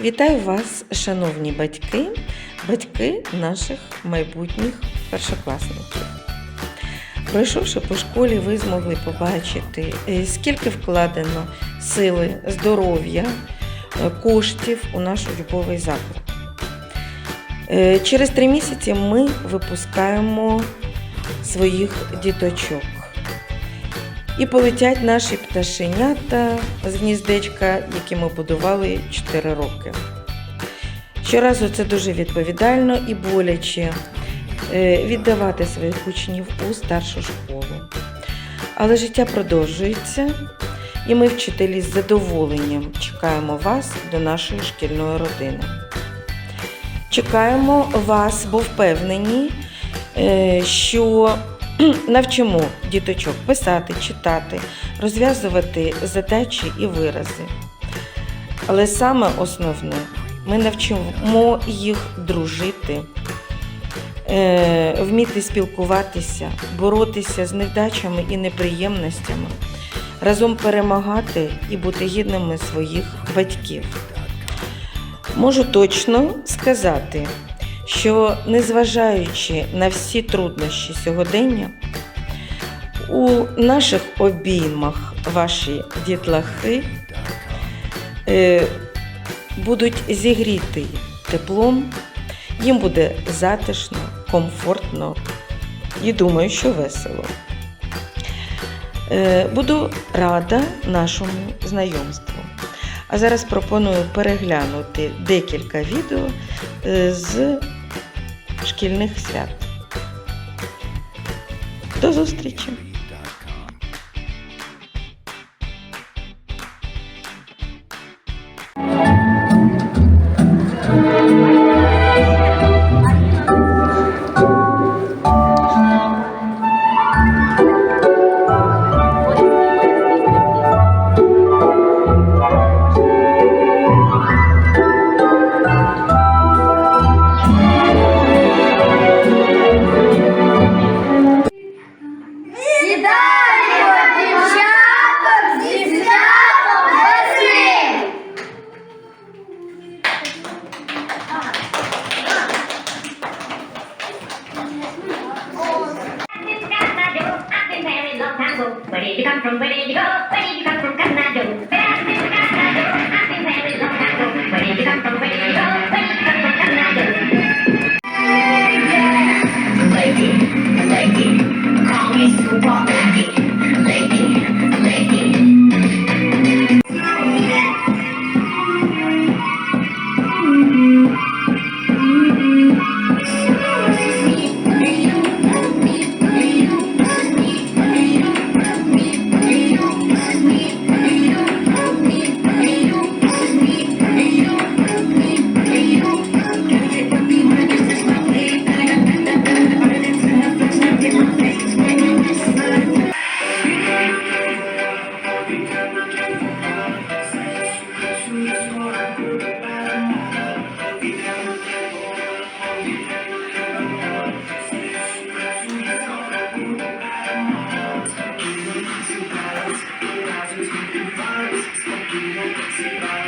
Вітаю вас, шановні батьки, батьки наших майбутніх першокласників. Пройшовши по школі, ви змогли побачити, е, скільки вкладено сили, здоров'я, е, коштів у наш учбовий заклад. Е, Через три місяці ми випускаємо своїх діточок. І полетять наші пташенята з гніздечка, які ми будували 4 роки. Щоразу це дуже відповідально і боляче е, віддавати своїх учнів у старшу школу. Але життя продовжується, і ми, вчителі, з задоволенням чекаємо вас до нашої шкільної родини. Чекаємо вас, бо впевнені, е, що навчимо діточок писати, читати, розв'язувати задачі і вирази. Але саме основне, ми навчимо їх дружити, е, вміти спілкуватися, боротися з невдачами і неприємностями, разом перемагати і бути гідними своїх батьків. Можу точно сказати, що незважаючи на всі труднощі сьогодення, у наших обіймах ваші дітлахи е, будуть зігріти теплом, їм буде затишно, комфортно і думаю, що весело. Е, Буду рада нашому знайомству. А зараз пропоную переглянути декілька відео е, з шкільних свят. До зустрічі! Вітаємо дівчаток зі святом весни! I've been married long time ago. Where did you come from? Where did you go? Where did you come from, you.